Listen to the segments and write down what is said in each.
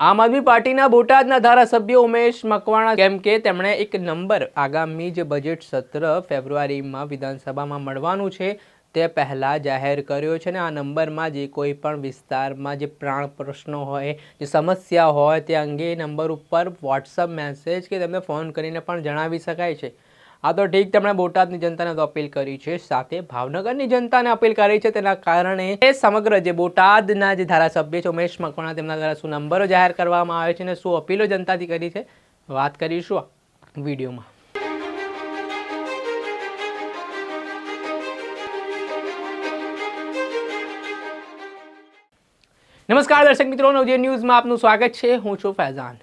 આમ આદમી પાર્ટીના બોટાદના ધારાસભ્ય ઉમેશ મકવાણા કેમ કે તેમણે એક નંબર આગામી જે બજેટ સત્ર ફેબ્રુઆરીમાં વિધાનસભામાં મળવાનું છે, તે પહેલાં જાહેર કર્યો છે ને આ નંબરમાં જે કોઈ પણ વિસ્તારમાં જે પ્રાણ પ્રશ્નો હોય, જે સમસ્યા હોય, તે અંગે નંબર ઉપર વોટ્સઅપ મેસેજ કે તેમને ફોન કરીને પણ જણાવી શકાય છે. આ તો ઠીક તેમણે બોટાદની જનતાને તો અપીલ કરી છે, સાથે ભાવનગરની જનતાને અપીલ કરી છે. તેના કારણે એ સમગ્ર જે બોટાદના જે ધારાસભ્ય છે, ઉમેશ મકવાણા, તેમના દ્વારા શું નંબરો જાહેર કરવામાં આવે છે અને શું અપીલો જનતાથી કરી છે, વાત કરીશું વિડીયોમાં. નમસ્કાર દર્શક મિત્રો, નવજીવન ન્યૂઝમાં આપનું સ્વાગત છે. હું છું ફૈઝાન.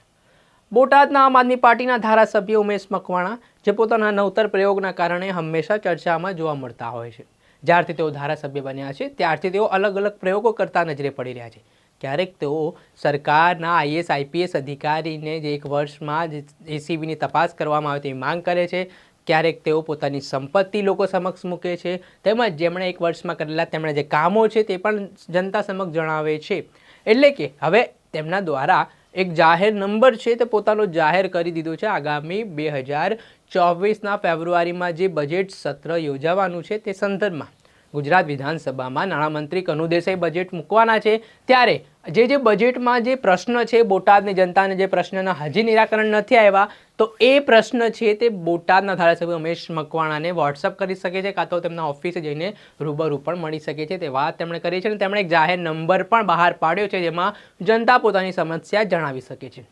બોટાદના આમ આદમી પાર્ટીના ધારાસભ્ય ઉમેશ મકવાણા જે પોતાના નવતર પ્રયોગના કારણે હંમેશા ચર્ચામાં જોવા મળતા હોય છે. જ્યારથી તેઓ ધારાસભ્ય બન્યા છે, ત્યારથી તેઓ અલગ અલગ પ્રયોગો કરતા નજરે પડી રહ્યા છે. ક્યારેક તેઓ સરકારના આઈએસ, આઈપીએસ અધિકારીને જે એક વર્ષમાં જે એસીબીની તપાસ કરવામાં આવે તેવી માંગ કરે છે. ક્યારેક તેઓ પોતાની સંપત્તિ લોકો સમક્ષ મૂકે છે. તેમજ જેમણે એક વર્ષમાં કરેલા તેમણે જે કામો છે તે પણ જનતા સમક્ષ જણાવે છે. એટલે કે હવે તેમના દ્વારા એક જાહેર નંબર છે તે પોતાનો જાહેર કરી દીધો છે. આગામી બે હજાર ચોવીસના ફેબ્રુઆરીમાં જે બજેટ સત્ર યોજાવાનું છે તે સંદર્ભમાં ગુજરાત વિધાનસભામાં નાણામંત્રી કનુ દેસાઈ બજેટ મૂકવાના છે. ત્યારે જે જે બજેટમાં જે પ્રશ્ન છે, બોટાદની જનતાને જે પ્રશ્નના હજી નિરાકરણ નથી આવ્યા તો એ પ્રશ્ન છે તે બોટાદના ધારાસભ્ય ઉમેશ મકવાણાને વોટ્સઅપ કરી શકે છે કાં તો તેમના ઓફિસે જઈને રૂબરૂ પણ મળી શકે છે. તે વાત તેમણે કરી છે અને તેમણે એક જાહેર નંબર પણ બહાર પાડ્યો છે જેમાં જનતા પોતાની સમસ્યા જણાવી શકે છે.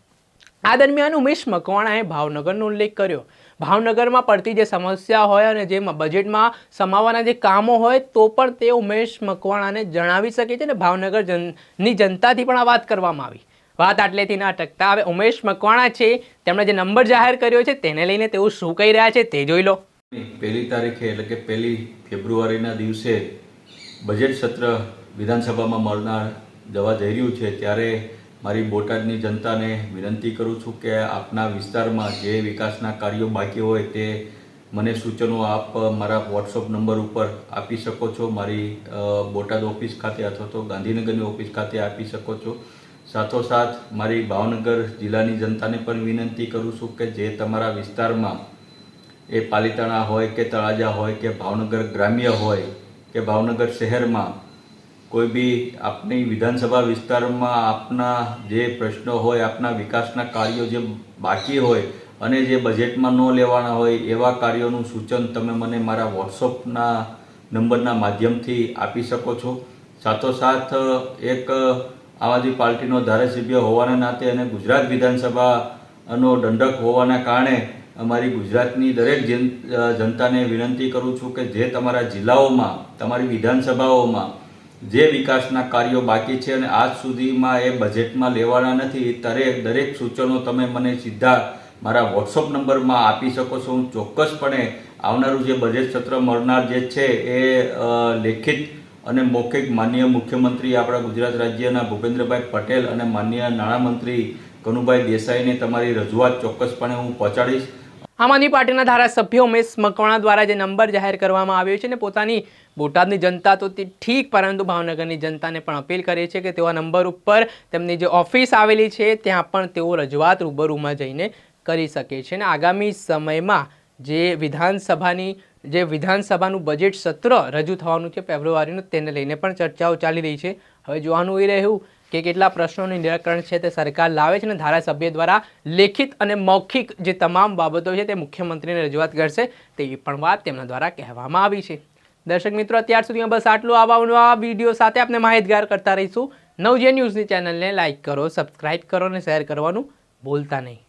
આ દરમિયાન ઉમેશ મકવાણાએ ભાવનગરનો ઉલ્લેખ કર્યો. ભાવનગરમાં પડતી જે સમસ્યા હોય અને જે બજેટમાં સમાવવાના જે કામો હોય તો પણ તે ઉમેશ મકવાણાને જણાવી શકે છે અને ભાવનગર જનની જનતાથી પણ આ વાત કરવામાં આવી. વાત આટલેથી ના અટકતા. હવે ઉમેશ મકવાણા છે, તેમણે જે નંબર જાહેર કર્યો છે તેને લઈને તેઓ શું કહી રહ્યા છે તે જોઈ લો. પહેલી તારીખે એટલે કે પહેલી ફેબ્રુઆરીના દિવસે બજેટ સત્ર વિધાનસભામાં મળનાર જવા જઈ રહ્યું છે, ત્યારે મારી બોટાદની જનતાને વિનંતી કરું છું કે આપના વિસ્તારમાં જે વિકાસના કાર્યો બાકી હોય તે મને સૂચનો આપ મારા વોટ્સઅપ નંબર ઉપર આપી શકો છો, મારી બોટાદ ઓફિસ ખાતે અથવા તો ગાંધીનગરની ઓફિસ ખાતે આપી શકો છો. સાથોસાથ મારી ભાવનગર જિલ્લાની જનતાને પણ વિનંતી કરું છું કે જે તમારા વિસ્તારમાં એ પાલિતાણા હોય કે તળાજા હોય કે ભાવનગર ગ્રામ્ય હોય કે ભાવનગર શહેરમાં કોઈ બી આપની વિધાનસભા વિસ્તારમાં આપના જે પ્રશ્નો હોય, આપના વિકાસના કાર્યો જે બાકી હોય અને જે બજેટમાં ન લેવાના હોય એવા કાર્યોનું સૂચન તમે મને મારા વોટ્સઅપના નંબરના માધ્યમથી આપી શકો છો. સાથોસાથ એક આમ આદમી પાર્ટીનો ધારાસભ્ય હોવાના નાતે અને ગુજરાત વિધાનસભાનો દંડક હોવાના કારણે અમારી ગુજરાતની દરેક જન જનતાને વિનંતી કરું છું કે જે તમારા જિલ્લાઓમાં, તમારી વિધાનસભાઓમાં જે વિકાસના કાર્યો બાકી છે અને આજ સુધીમાં એ બજેટમાં લેવાના નથી ત્યારે દરેક સૂચનો તમે મને સીધા મારા વોટ્સઅપ નંબરમાં આપી શકો છો. હું ચોક્કસપણે આવનારું જે બજેટ સત્ર મળનાર જે છે એ લેખિત અને મૌખિક માનનીય મુખ્યમંત્રી આપણા ગુજરાત રાજ્યના ભૂપેન્દ્રભાઈ પટેલ અને માનનીય નાણામંત્રી કનુભાઈ દેસાઈને તમારી રજૂઆત ચોક્કસપણે હું પહોંચાડીશ. આમ આદમી પાર્ટીના ધારાસભ્ય ઉમેશ મકવાણા દ્વારા જે નંબર જાહેર કરવામાં આવ્યો છે ને પોતાની બોટાદની જનતા તો તે ઠીક, પરંતુ ભાવનગરની જનતાને પણ અપીલ કરે છે કે તેઓ આ નંબર ઉપર તેમની જે ઓફિસ આવેલી છે ત્યાં પણ તેઓ રજૂઆત રૂબરૂમાં જઈને કરી શકે છે અને આગામી સમયમાં જે વિધાનસભાની જે વિધાનસભાનું બજેટ સત્ર રજૂ થવાનું છે ફેબ્રુઆરીનું, તેને લઈને પણ ચર્ચાઓ ચાલી રહી છે. હવે જોવાનું એ રહ્યું કે કેટલા પ્રશ્નોનું નિરાકરણ છે તે સરકાર લાવે છે અને ધારાસભ્ય દ્વારા લેખિત અને મૌખિક જે તમામ બાબતો છે તે મુખ્યમંત્રીને રજૂઆત કરશે તેવી પણ વાત તેમના દ્વારા કહેવામાં આવી છે. દર્શક મિત્રો, અત્યાર સુધીમાં બસ આટલું. આવા આ વીડિયો સાથે આપણે માહિતગાર કરતા રહીશું. નવજે ન્યૂઝની ચેનલને લાઇક કરો, સબસ્ક્રાઇબ કરો અને શેર કરવાનું ભૂલતા નહીં.